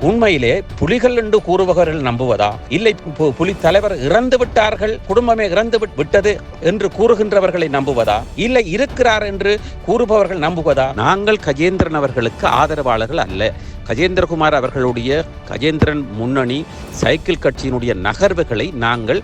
உண்மையிலே புலிகள் என்று கூறுபவர்கள் நம்புவதா? இல்லை புலி தலைவர் இறந்து விட்டார்கள் குடும்பமே இறந்து விட்- விட்டது என்று கூறுகின்றவர்களை நம்புவதா? இல்லை இருக்கிறார் என்று கூறுபவர்கள் நம்புவதா? நாங்கள் கஜேந்திரன் அவர்களுக்கு ஆதரவாளர்கள் அல்ல. கஜேந்திரகுமார் அவர்களுடைய கஜேந்திரன் முன்னணி சைக்கிள் கட்சியினுடைய நகர்வுகளை நாங்கள்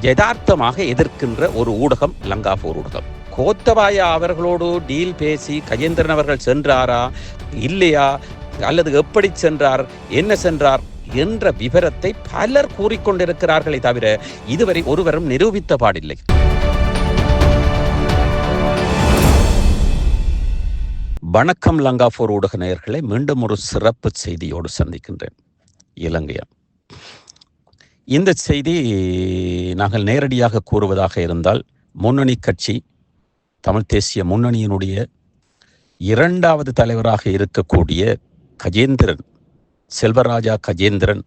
யதார்த்தமாக எதிர்க்கின்ற ஒரு ஊடகம் லங்காபூர் ஊடகம். கோத்தபாயா அவர்களோடு டீல் பேசி கஜேந்திரன் அவர்கள் சென்றாரா? இல்லையா? அல்லது எப்படி சென்றார் என்ன சென்றார் என்ற விவரத்தை பலர் கூறிக்கொண்டிருக்கிறார்களே தவிர இதுவரை ஒருவரும் நிரூபித்த பாடில்லை. வணக்கம் லங்காபூர் ஊடக நேயர்களை மீண்டும் ஒரு சிறப்பு செய்தியோடு சந்திக்கின்றேன். இலங்கையா. இந்த செய்தி நாங்கள் நேரடியாக கூறுவதாக இருந்தால் முன்னணி கட்சி தமிழ் தேசிய முன்னணியினுடைய இரண்டாவது தலைவராக இருக்கக்கூடிய கஜேந்திரன் செல்வராஜா கஜேந்திரன்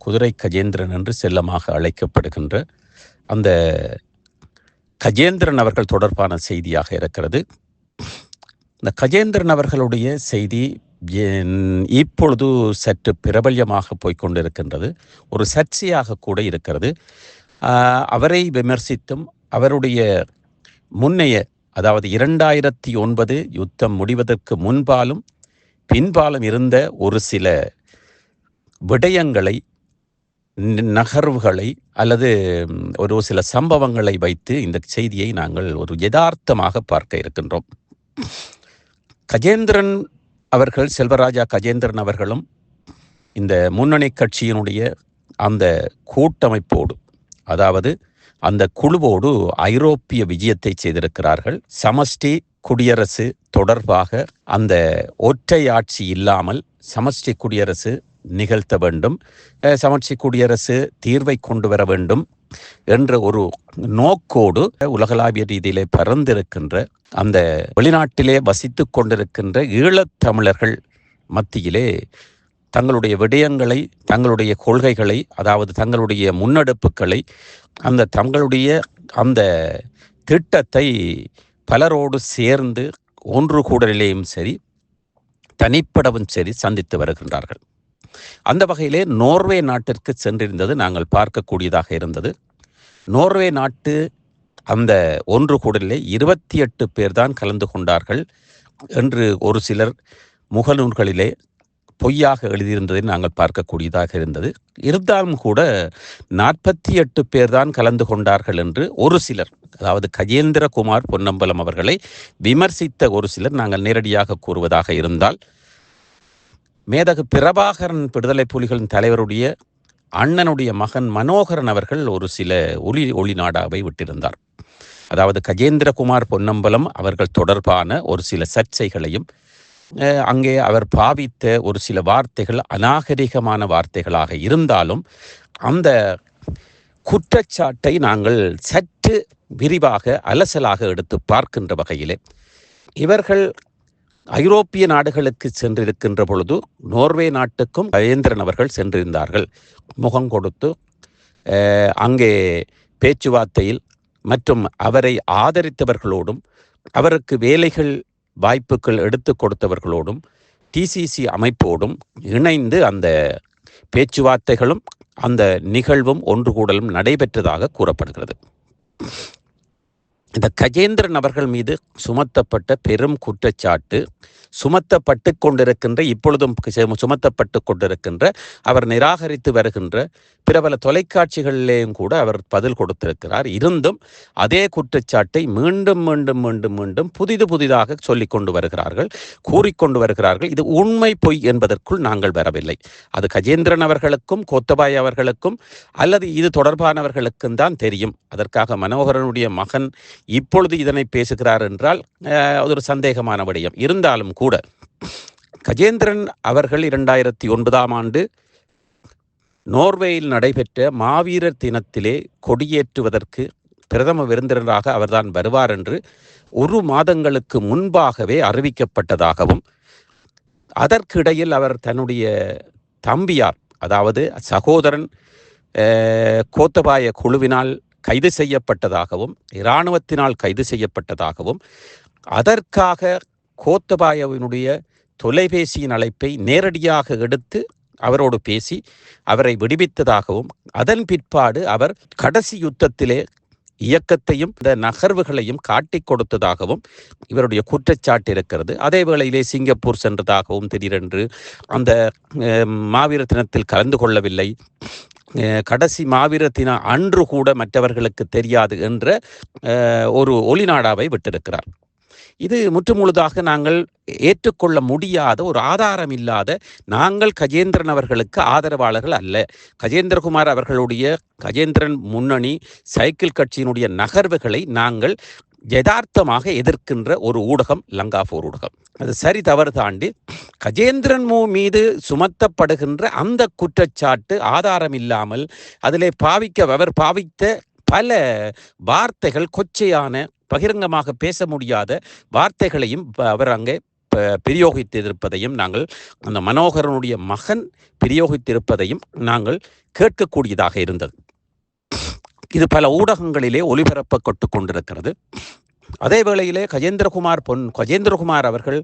குதிரை கஜேந்திரன் என்று செல்லமாக அழைக்கப்படுகின்ற அந்த கஜேந்திரன் அவர்கள் தொடர்பான செய்தியாக இருக்கிறது. இந்த கஜேந்திரன் அவர்களுடைய செய்தி இப்பொழுது சற்று பிரபல்யமாக போய்கொண்டிருக்கின்றது ஒரு சர்ச்சையாக கூட இருக்கிறது. அவரை விமர்சித்தும் அவருடைய முன்னைய அதாவது இரண்டாயிரத்தி ஒன்பது யுத்தம் முடிவதற்கு முன்பாலும் பின்பாலம் இருந்த ஒரு சில விடயங்களை நகர்வுகளை அல்லது ஒரு சில சம்பவங்களை வைத்து இந்த செய்தியை நாங்கள் ஒரு யதார்த்தமாக பார்க்க இருக்கின்றோம். கஜேந்திரன் அவர்கள் செல்வராஜா கஜேந்திரன் அவர்களும் இந்த முன்னணி கட்சியினுடைய அந்த கூட்டமைப்போடு அதாவது அந்த குழுவோடு ஐரோப்பிய விஜயத்தை செய்திருக்கிறார்கள். சமஷ்டி குடியரசு தொடர்பாக அந்த ஒற்றை ஆட்சி இல்லாமல் சமஷ்டி குடியரசு நிகழ்த்த வேண்டும். அஹ், சமஷ்டி குடியரசு தீர்வை கொண்டு வர வேண்டும் என்ற ஒரு நோக்கோடு உலகளாவிய ரீதியிலே பறந்திருக்கின்ற அந்த வெளிநாட்டிலே வசித்து கொண்டிருக்கின்ற ஈழத்தமிழர்கள் மத்தியிலே தங்களுடைய விடயங்களை தங்களுடைய கொள்கைகளை அதாவது தங்களுடைய முன்னெடுப்புகளை அந்த தங்களுடைய அந்த திட்டத்தை பலரோடு சேர்ந்து ஒன்று கூடலிலேயும் சரி தனிப்படவும் சரி சந்தித்து வருகின்றார்கள். அந்த வகையிலே நோர்வே நாட்டிற்கு சென்றிருந்தது நாங்கள் பார்க்கக்கூடியதாக இருந்தது. நோர்வே நாட்டு அந்த ஒன்று கூடலிலே இருபத்தி எட்டு பேர் தான் கலந்து கொண்டார்கள் என்று ஒரு சிலர் முகநூல்களிலே பொய்யாக எழுதியிருந்ததை நாங்கள் பார்க்கக்கூடியதாக இருந்தது. இருந்தாலும் கூட நாற்பத்தி எட்டு பேர் தான் கலந்து கொண்டார்கள் என்று ஒரு சிலர் அதாவது கஜேந்திரகுமார் பொன்னம்பலம் அவர்களை விமர்சித்த ஒரு சிலர் நாங்கள் நேரடியாக கூறுவதாக இருந்தால் மேதகு பிரபாகரன் விடுதலை புலிகளின் தலைவருடைய அண்ணனுடைய மகன் மனோகரன் அவர்கள் ஒரு சில ஒளி ஒளி நாடாவை விட்டிருந்தார். அதாவது கஜேந்திரகுமார் பொன்னம்பலம் அவர்கள் தொடர்பான ஒரு சில சர்ச்சைகளையும் அஹ், அங்கே அவர் பாவித்த ஒரு சில வார்த்தைகள் அநாகரிகமான வார்த்தைகளாக இருந்தாலும் அந்த குற்றச்சாட்டை நாங்கள் சற்று விரிவாக அலசலாக எடுத்து பார்க்கின்ற வகையிலே இவர்கள் ஐரோப்பிய நாடுகளுக்கு சென்றிருக்கின்ற பொழுது நோர்வே நாட்டுக்கும் கஜேந்திரன் அவர்கள் சென்றிருந்தார்கள். முகம் கொடுத்து அங்கே பேச்சுவார்த்தையில் மற்றும் அவரை ஆதரித்தவர்களோடும் அவருக்கு வேலைகள் வாய்ப்புகள் எடுத்து கொடுத்தவர்களோடும் டிசிசி அமைப்போடும் இணைந்து அந்த பேச்சுவார்த்தைகளும் அந்த நிகழ்வும் ஒன்று கூடலும் நடைபெற்றதாக கூறப்படுகிறது. இந்த கஜேந்திரன் அவர்கள் மீது சுமத்தப்பட்ட பெரும் குற்றச்சாட்டு சுமத்தப்பட்டு கொண்டிருக்கின்ற இப்பொழுதும் சுமத்தப்பட்டு கொண்டிருக்கின்ற அவர் நிராகரித்து வருகின்ற பிரபல தொலைக்காட்சிகளிலேயும் கூட அவர் பதில் கொடுத்திருக்கிறார். இருந்தும் அதே குற்றச்சாட்டை மீண்டும் மீண்டும் மீண்டும் மீண்டும் புதிது புதிதாக சொல்லிக் கொண்டு வருகிறார்கள் கூறிக்கொண்டு வருகிறார்கள். இது உண்மை பொய் என்பதற்குள் நாங்கள் வரவில்லை. அது கஜேந்திரன் அவர்களுக்கும் கோத்தபாய் அவர்களுக்கும் அல்லது இது தொடர்பானவர்களுக்கும் தான் தெரியும். அதற்காக மனோகரனுடைய மகன் இப்பொழுது இதனை பேசுகிறார் என்றால் அது ஒரு சந்தேகமான விடயம். இருந்தாலும் கூட கஜேந்திரன் அவர்கள் இரண்டாயிரத்தி ஒன்பதாம் ஆண்டு நோர்வேயில் நடைபெற்ற மாவீரர் தினத்திலே கொடியேற்றுவதற்கு பிரதம விருந்தினராக அவர்தான் வருவார் என்று ஒரு மாதங்களுக்கு முன்பாகவே அறிவிக்கப்பட்டதாகவும் அதற்கிடையில் அவர் தன்னுடைய தம்பியார் அதாவது சகோதரன் கோத்தபாய குழுவினால் கைது செய்யப்பட்டதாகவும் இராணுவத்தினால் கைது செய்யப்பட்டதாகவும் அதற்காக கோத்தபாயவினுடைய தொலைபேசியின் அழைப்பை நேரடியாக எடுத்து அவரோடு பேசி அவரை விடுவித்ததாகவும் அதன் பிற்பாடு அவர் கடைசி யுத்தத்திலே இயக்கத்தையும் இந்த நகர்வுகளையும் காட்டிக் கொடுத்ததாகவும் இவருடைய குற்றச்சாட்டு இருக்கிறது. அதே வேளையிலே சிங்கப்பூர் சென்றதாகவும் திடீரென்று அந்த மாவீர தினத்தில் கலந்து கொள்ளவில்லை. கடைசி மாவீர தின அன்று கூட மற்றவர்களுக்கு தெரியாது என்ற ஒரு ஒளிநாடாவை விட்டிருக்கிறார். இது முற்றுமுழுதாக நாங்கள் ஏற்றுக்கொள்ள முடியாத ஒரு ஆதாரம் இல்லாத நாங்கள் கஜேந்திரன் அவர்களுக்கு ஆதரவாளர்கள் அல்ல. கஜேந்திரகுமார் அவர்களுடைய கஜேந்திரன் முன்னணி சைக்கிள் கட்சியினுடைய நகர்வுகளை நாங்கள் யதார்த்தமாக எதிர்க்கின்ற ஒரு ஊடகம் லங்காபூர் ஊடகம். அது சரி தவறு தாண்டி கஜேந்திரன் மு மீது சுமத்தப்படுகின்ற அந்த குற்றச்சாட்டு ஆதாரம் இல்லாமல் அதிலே பாவிக்க அவர் பாவித்த பல வார்த்தைகள் கொச்சையான பகிரங்கமாக பேச முடியாத வார்த்தைகளையும் ப- அவர் அங்கே ப- பிரயோகித்திருப்பதையும் நாங்கள் அந்த மனோகரனுடைய மகன் பிரயோகித்திருப்பதையும் நாங்கள் கேட்கக்கூடியதாக இருந்தது. இது பல ஊடகங்களிலே ஒளிபரப்பப்பட்டு கொண்டிருக்கிறது. அதே வேளையிலே கஜேந்திரகுமார் பொன் கஜேந்திரகுமார் அவர்கள்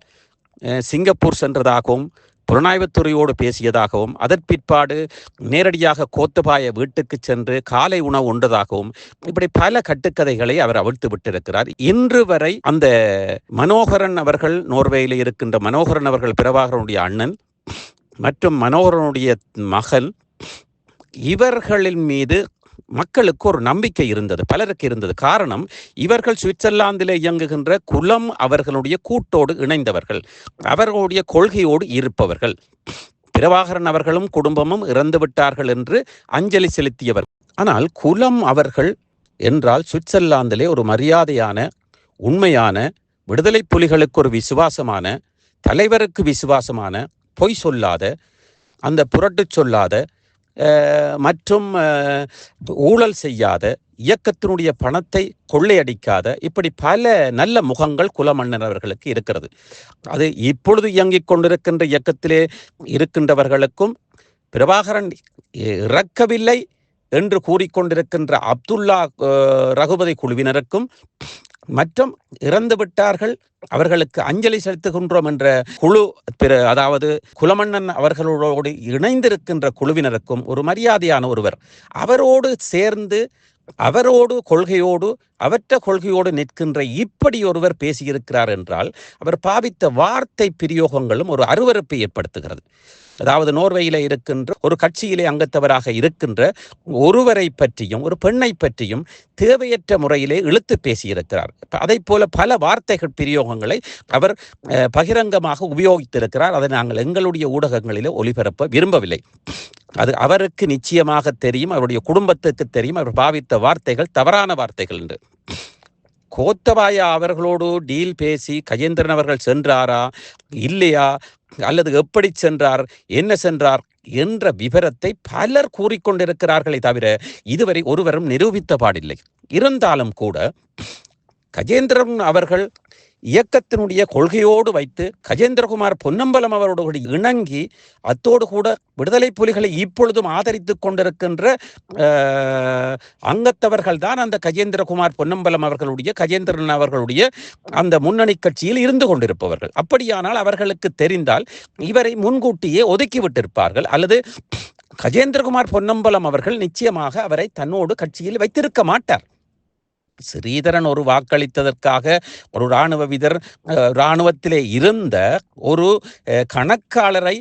சிங்கப்பூர் சென்றதாகவும் புலனாய்வுத்துறையோடு பேசியதாகவும் அதன் பிற்பாடு நேரடியாக கோத்தபாய வீட்டுக்கு சென்று காலை உணவு உண்டதாகவும் இப்படி பல கட்டுக்கதைகளை அவர் அவிழ்த்து விட்டிருக்கிறார். இன்று வரை அந்த மனோகரன் அவர்கள் நோர்வேயில் இருக்கின்ற மனோகரன் அவர்கள் பிரபாகரனுடைய அண்ணன் மற்றும் மனோகரனுடைய மகன் இவர்களின் மீது மக்களுக்கு ஒரு நம்பிக்கை இருந்தது பலருக்கு இருந்தது. காரணம் இவர்கள் சுவிட்சர்லாந்திலே இயங்குகின்ற குலம் அவர்களுடைய கூட்டோடு இணைந்தவர்கள் அவர்களுடைய கொள்கையோடு இருப்பவர்கள். பிரபாகரன் அவர்களும் குடும்பமும் இறந்து விட்டார்கள் என்று அஞ்சலி செலுத்தியவர். ஆனால் குலம் அவர்கள் என்றால் சுவிட்சர்லாந்திலே ஒரு மரியாதையான உண்மையான விடுதலை புலிகளுக்கு ஒரு விசுவாசமான தலைவருக்கு விசுவாசமான பொய் சொல்லாத அந்த புரட்டு சொல்லாத மற்றும் ஊழல் செய்யாத இயக்கத்தினுடைய பணத்தை கொள்ளையடிக்காத இப்படி பல நல்ல முகங்கள் குலமன்னர் அவர்களுக்கு இருக்கிறது. அது இப்பொழுது இயங்கிக் கொண்டிருக்கின்ற இயக்கத்திலே இருக்கின்றவர்களுக்கும் பிரபாகரன் இறக்கவில்லை என்று கூறிக்கொண்டிருக்கின்ற அப்துல்லா ரகுபதி குழுவினருக்கும் மற்றும் இறந்து விட்டார்கள் அவர்களுக்கு அஞ்சலி செலுத்துகின்றோம் என்ற குழு பிற அதாவது குலமன்னன் அவர்களோடு இணைந்திருக்கின்ற குழுவினருக்கும் ஒரு மரியாதையான ஒருவர். அவரோடு சேர்ந்து அவரோடு கொள்கையோடு அவற்ற கொள்கையோடு நிற்கின்ற இப்படி ஒருவர் பேசியிருக்கிறார் என்றால் அவர் பாவித்த வார்த்தை பிரயோகங்களும் ஒரு அருவறுப்பை ஏற்படுத்துகிறது. அதாவது நோர்வேயில் இருக்கின்ற ஒரு கட்சியிலே அங்கத்தவராக இருக்கின்ற ஒருவரை பற்றியும் ஒரு பெண்ணை பற்றியும் தேவையற்ற முறையிலே இழுத்து பேசியிருக்கிறார். அதை போல பல வார்த்தைகள் பிரயோகங்களை அவர் அஹ், பகிரங்கமாக உபயோகித்திருக்கிறார். அதை நாங்கள் எங்களுடைய ஊடகங்களிலே ஒளிபரப்ப விரும்பவில்லை. அது அவருக்கு நிச்சயமாக தெரியும் அவருடைய குடும்பத்துக்கு தெரியும் அவர் பாவித்த வார்த்தைகள் தவறான வார்த்தைகள் என்று. கோத்தபாயா அவர்களோடு டீல் பேசி கஜேந்திரன் அவர்கள் சென்றாரா? இல்லையா? அல்லது எப்படி சென்றார்? என்ன சென்றார்? என்ற விவரத்தை பலர் கூறிக்கொண்டிருக்கிறார்களே தவிர இதுவரை ஒருவரும் நிரூபித்த பாடில்லை இருந்தாலும் கூட கஜேந்திரன் அவர்கள் இயக்கத்தினுடைய கொள்கையோடு வைத்து கஜேந்திரகுமார் பொன்னம்பலம் அவரோடு இணங்கி அத்தோடு கூட விடுதலை புலிகளை இப்பொழுதும் ஆதரித்து கொண்டிருக்கின்ற அங்கத்தவர்கள் தான் அந்த கஜேந்திரகுமார் பொன்னம்பலம் அவர்களுடைய கஜேந்திரன் அவர்களுடைய அந்த முன்னணி கட்சியில் இருந்து கொண்டிருப்பவர்கள். அப்படியானால் அவர்களுக்கு தெரிந்தால் இவரை முன்கூட்டியே ஒதுக்கி விட்டிருப்பார்கள். அல்லது கஜேந்திரகுமார் பொன்னம்பலம் அவர்கள் நிச்சயமாக அவரை தன்னோடு கட்சியில் வைத்திருக்க மாட்டார். ஸ்ரீதரன் ஒரு வாக்களித்ததற்காக ஒரு இராணுவ வீரர் இராணுவத்திலே இருந்த ஒரு கணக்காளரை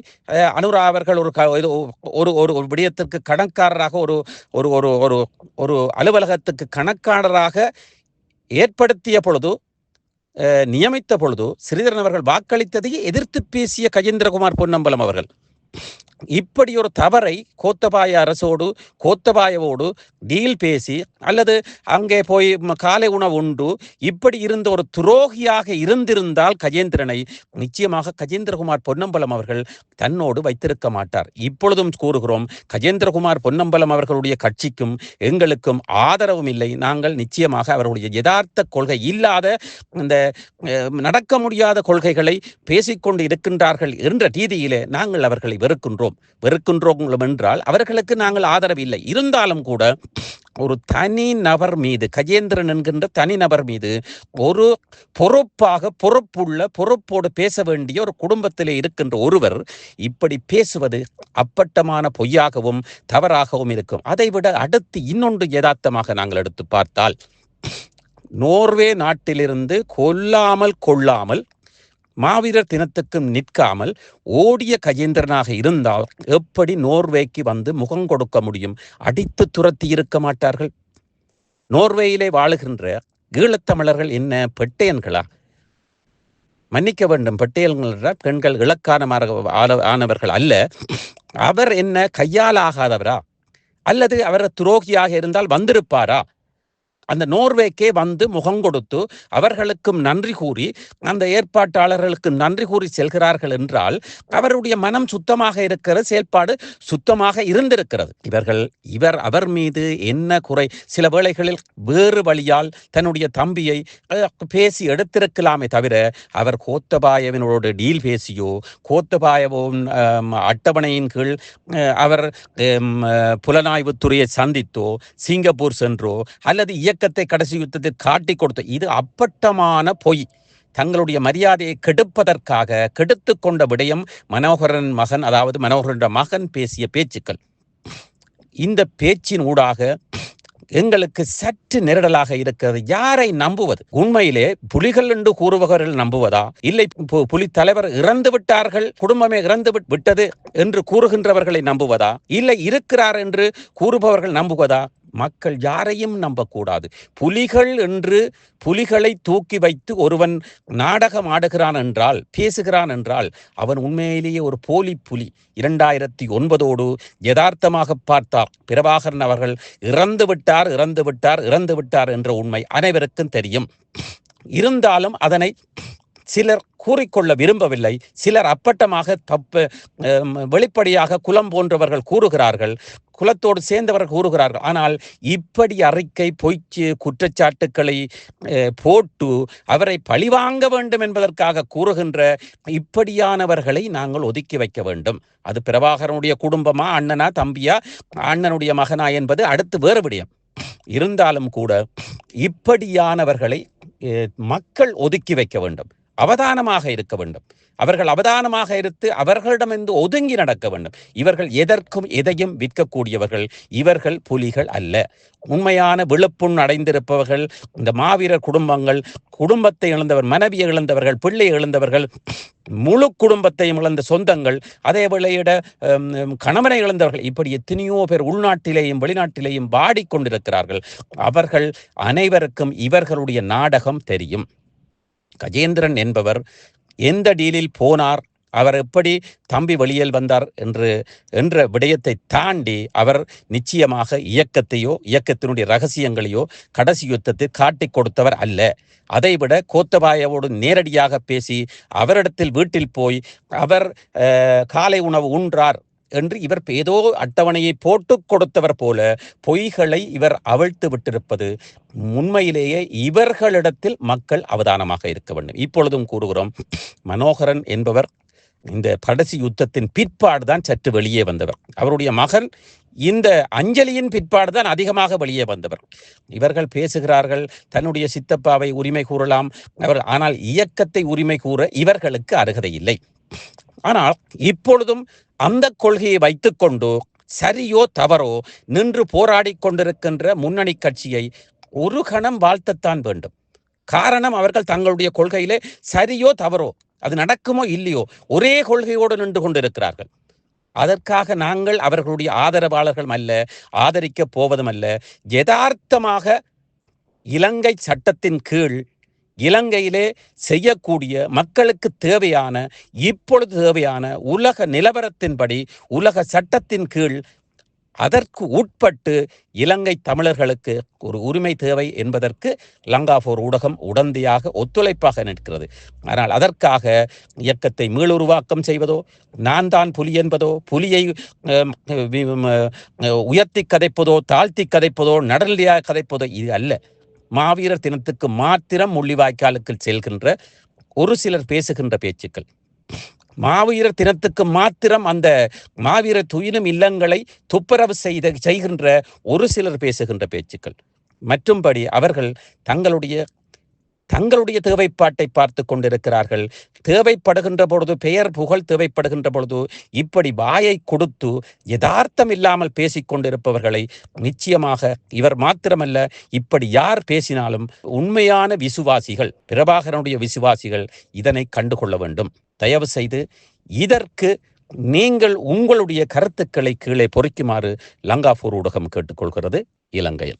அனுரா அவர்கள் ஒரு க- இது ஒரு ஒரு ஒரு விடயத்திற்கு கணக்காரராக ஒரு ஒரு ஒரு ஒரு ஒரு அலுவலகத்துக்கு கணக்காளராக ஏற்படுத்திய பொழுது நியமித்த பொழுது ஸ்ரீதரன் அவர்கள் வாக்களித்ததையே எதிர்த்து பேசிய கஜேந்திரகுமார் பொன்னம்பலம் அவர்கள். இப்படி ஒரு தவறை கோத்தபாய அரசோடு கோத்தபாயவோடு டீல் பேசி அல்லது அங்கே போய் காலை உணவு உண்டு இப்படி இருந்த ஒரு துரோகியாக இருந்திருந்தால் கஜேந்திரனை நிச்சயமாக கஜேந்திரகுமார் பொன்னம்பலம் அவர்கள் தன்னோடு வைத்திருக்க மாட்டார். இப்பொழுதும் கூறுகிறோம் கஜேந்திரகுமார் பொன்னம்பலம் அவர்களுடைய கட்சிக்கும் எங்களுக்கும் ஆதரவும் இல்லை. நாங்கள் நிச்சயமாக அவர்களுடைய யதார்த்த கொள்கை இல்லாத இந்த நடக்க முடியாத கொள்கைகளை பேசிக்கொண்டு இருக்கின்றார்கள் என்ற ரீதியிலே நாங்கள் அவர்களை வெறுக்கின்றோம். வெறுக்கின்றோம். வெறுக்கின்றோம் என்றால் அவர்களுக்கு நாங்கள் ஆதரவு இல்லை இருந்தாலும் கூட ஒரு தனி நபர் மீது கஜேந்திரன் என்கின்ற தனி நபர் மீது ஒரு பொறுப்பாக பொறுப்புள்ள பொறுப்போடு பேச வேண்டிய ஒரு குடும்பத்தில் இருக்கின்ற ஒருவர் இப்படி பேசுவது அப்பட்டமான பொய்யாகவும் தவறாகவும் இருக்கும். அதைவிட அடுத்து இன்னொன்று யதார்த்தமாக நாங்கள் எடுத்து பார்த்தால் நோர்வே நாட்டிலிருந்து கொல்லாமல் கொள்ளாமல் மாவீரர் தினத்துக்கும் நிற்காமல் ஓடிய கஜேந்திரனாக இருந்தால் எப்படி நோர்வேக்கு வந்து முகம் கொடுக்க முடியும்? அடித்து துரத்தி இருக்க மாட்டார்கள்? நோர்வேயிலே வாழுகின்ற ஈழத்தமிழர்கள் என்ன பெட்டையன்களா மன்னிக்க வேண்டும். பெட்டையன்கள் பெண்கள் இலக்கானமாக ஆனவர்கள் அல்ல. அவர் என்ன கையால் ஆகாதவரா? அல்லது அவர் துரோகியாக இருந்தால் வந்திருப்பாரா? அந்த நோர்வேக்கே வந்து முகம் கொடுத்து அவர்களுக்கும் நன்றி கூறி அந்த ஏற்பாட்டாளர்களுக்கு நன்றி கூறி செல்கிறார்கள் என்றால் அவருடைய மனம் சுத்தமாக இருக்கிற செயல்பாடு சுத்தமாக இருந்திருக்கிறது. இவர்கள் இவர் அவர் மீது என்ன குறை சில வேளைகளில் வேறு வழியால் தன்னுடைய தம்பியை பேசி எடுத்திருக்கலாமே தவிர அவர் கோத்தபாயவனோடு டீல் பேசியோ கோத்தபாயவும் அட்டவணையின் கீழ் அவர் புலனாய்வுத்துறையை சந்தித்தோ சிங்கப்பூர் சென்றோ அல்லது இயக்கத்தை கடைசி யுத்தத்தில் காட்டி கொடுத்த இது அப்பட்டமான பொய். தங்களுடைய மரியாதையை கெடுப்பதற்காக கெடுத்து கொண்ட விடயம் மனோகரன் மகன் அதாவது மனோகரனுடைய மகன் பேசிய பேச்சுக்கள். இந்த பேச்சின் ஊடாக எங்களுக்கு சற்று நெருடலாக இருக்கிறது. யாரை நம்புவது? உண்மையிலே புலிகள் என்று கூறுபவர்கள் நம்புவதா? இல்லை புலி தலைவர் இறந்து விட்டார்கள் குடும்பமே இறந்து விட்டது என்று கூறுகின்றவர்களை நம்புவதா? இல்லை இருக்கிறார் என்று கூறுபவர்கள் நம்புவதா? மக்கள் யாரையும் நம்பக்கூடாது. புலிகள் என்று புலிகளை தூக்கி வைத்து ஒருவன் நாடகம் ஆடுகிறான் என்றால் பேசுகிறான் என்றால் அவன் உண்மையிலேயே ஒரு போலி புலி. இரண்டாயிரத்தி ஒன்பதோடு யதார்த்தமாக பார்த்தார். பிரபாகரன் அவர்கள் இறந்து விட்டார் இறந்து விட்டார் இறந்து விட்டார் என்ற உண்மை அனைவருக்கும் தெரியும். இருந்தாலும் அதனை சிலர் கூறிக்கொள்ள விரும்பவில்லை. சிலர் அப்பட்டமாக தப்பு வெளிப்படையாக குலம் போன்றவர்கள் கூறுகிறார்கள். குலத்தோடு சேர்ந்தவர்கள் கூறுகிறார்கள். ஆனால் இப்படி அறிக்கை பொய்ச்சு குற்றச்சாட்டுக்களை போட்டு அவரை பழிவாங்க வேண்டும் என்பதற்காக கூறுகின்ற இப்படியானவர்களை நாங்கள் ஒதுக்கி வைக்க வேண்டும். அது பிரபாகரனுடைய குடும்பமா அண்ணனா தம்பியா? அண்ணனுடைய மகனா என்பது அடுத்து வேறு விடயம். இருந்தாலும் கூட இப்படியானவர்களை மக்கள் ஒதுக்கி வைக்க வேண்டும். அவதானமாக இருக்க வேண்டும். அவர்கள் அவதானமாக இருத்து அவர்களிடமிருந்து ஒதுங்கி நடக்க வேண்டும். இவர்கள் எதற்கும் எதையும் விற்கக்கூடியவர்கள். இவர்கள் புலிகள் அல்ல. உண்மையான விழுப்புண் அடைந்திருப்பவர்கள் இந்த மாவீரர் குடும்பங்கள் குடும்பத்தை இழந்தவர் மனைவியை இழந்தவர்கள் பிள்ளை இழந்தவர்கள் முழு குடும்பத்தையும் இழந்த சொந்தங்கள் அதே வேளையிட கணவனை இழந்தவர்கள் இப்படி எத்தனையோ பேர் உள்நாட்டிலேயும் வெளிநாட்டிலேயும் பாடிக்கொண்டிருக்கிறார்கள் அவர்கள் அனைவருக்கும் இவர்களுடைய நாடகம் தெரியும். கஜேந்திரன் என்பவர் எந்த டீலில் போனார் அவர் எப்படி தம்பி வெளியில் வந்தார் என்று என்ற விடயத்தை தாண்டி அவர் நிச்சயமாக இயக்கத்தையோ இயக்கத்தினுடைய ரகசியங்களையோ கடைசி யுத்தத்தை காட்டி கொடுத்தவர் அல்ல. அதைவிட கோத்தபாயவோடு நேரடியாக பேசி அவரிடத்தில் வீட்டில் போய் அவர் காலை உணவு உன்றார் என்று இவர் ஏதோ அட்டவணையை போட்டு கொடுத்தவர் போல பொய்களை இவர் அவிழ்த்து விட்டிருப்பது உண்மையிலேயே இவர்களிடத்தில் மக்கள் அவதானமாக இருக்க வேண்டும். இப்பொழுதும் கூறுகிறோம் மனோகரன் என்பவர் இந்த கடைசி யுத்தத்தின் பிற்பாடு தான் சற்று வெளியே வந்தவர். அவருடைய மகன் இந்த அஞ்சலியின் பிற்பாடு தான் அதிகமாக வெளியே வந்தவர். இவர்கள் பேசுகிறார்கள் தன்னுடைய சித்தப்பாவை உரிமை கூறலாம். அவர் ஆனால் இயக்கத்தை உரிமை கூற இவர்களுக்கு அருகதை இல்லை. ஆனால் இப்பொழுதும் அந்த கொள்கையை வைத்துக்கொண்டு சரியோ தவறோ நின்று போராடி கொண்டிருக்கின்ற முன்னணி கட்சியை ஒரு கணம் வாழ்த்தத்தான் வேண்டும். காரணம் அவர்கள் தங்களுடைய கொள்கையிலே சரியோ தவறோ அது நடக்குமோ இல்லையோ ஒரே கொள்கையோடு நின்று கொண்டிருக்கிறார்கள். அதற்காக நாங்கள் அவர்களுடைய ஆதரவாளர்கள் அல்ல ஆதரிக்க போவதும் அல்ல. யதார்த்தமாக இலங்கை சட்டத்தின் கீழ் இலங்கையிலே செய்யக்கூடிய மக்களுக்கு தேவையான இப்பொழுது தேவையான உலக நிலவரத்தின்படி உலக சட்டத்தின் கீழ் அதற்கு உட்பட்டு இலங்கை தமிழர்களுக்கு ஒரு உரிமை தேவை என்பதற்கு லங்காபோர் ஊடகம் உடந்தையாக ஒத்துழைப்பாக நிற்கிறது. ஆனால் அதற்காக இயக்கத்தை மீளுருவாக்கம் செய்வதோ நான் தான் புலி என்பதோ புலியை உயர்த்தி கதைப்பதோ தாழ்த்தி கதைப்பதோ நடலியாக கதைப்பதோ இது அல்ல. மாவீரர் தினத்துக்கு மாத்திரம் முள்ளிவாய்க்காலுக்கு செல்கின்ற ஒரு சிலர் பேசுகின்ற பேச்சுக்கள். மாவீரர் தினத்துக்கு மாத்திரம் அந்த மாவீரர் துயிலும் இல்லங்களை துப்புரவு செய்த செய்கின்ற ஒரு சிலர் பேசுகின்ற பேச்சுக்கள். மற்றும்படி அவர்கள் தங்களுடைய தங்களுடைய தேவைப்பாட்டை பார்த்து கொண்டிருக்கிறார்கள். தேவைப்படுகின்ற பொழுது பெயர் புகழ் தேவைப்படுகின்ற பொழுது இப்படி வாயை கொடுத்து யதார்த்தம் இல்லாமல் பேசிக்கொண்டிருப்பவர்களை நிச்சயமாக இவர் மாத்திரமல்ல இப்படி யார் பேசினாலும் உண்மையான விசுவாசிகள் பிரபாகரனுடைய விசுவாசிகள் இதனை கண்டுகொள்ள வேண்டும். தயவு செய்து இதற்கு நீங்கள் உங்களுடைய கருத்துக்களை கீழே பொறிக்குமாறு லங்காபூர் ஊடகம் கேட்டுக்கொள்கிறது. இலங்கையில்.